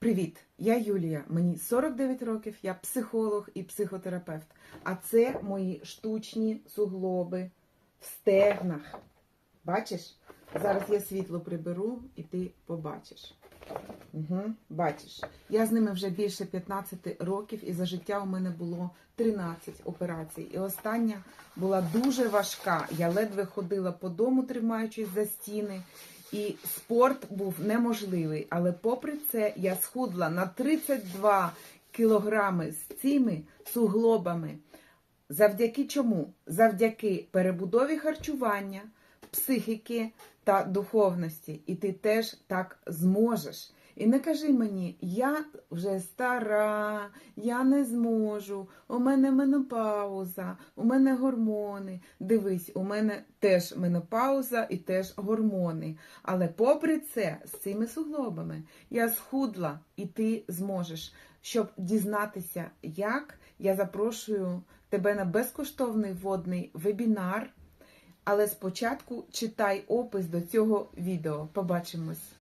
Привіт! Я Юлія. Мені 49 років, я психолог і психотерапевт. А це мої штучні суглоби в стегнах. Бачиш? Зараз я світло приберу і ти побачиш. Угу, бачиш, я з ними вже більше 15 років, і за життя у мене було 13 операцій. І остання була дуже важка. Я ледве ходила по дому, тримаючись за стіни. І спорт був неможливий. Але попри це я схудла на 32 кілограми з цими суглобами. Завдяки чому? Завдяки перебудові харчування, психіки та духовності. І ти теж так зможеш. І не кажи мені, я вже стара, я не зможу, у мене менопауза, у мене гормони. Дивись, у мене теж менопауза і теж гормони. Але попри це, з цими суглобами я схудла, і ти зможеш. Щоб дізнатися, як, я запрошую тебе на безкоштовний водний вебінар. Але спочатку читай опис до цього відео. Побачимось.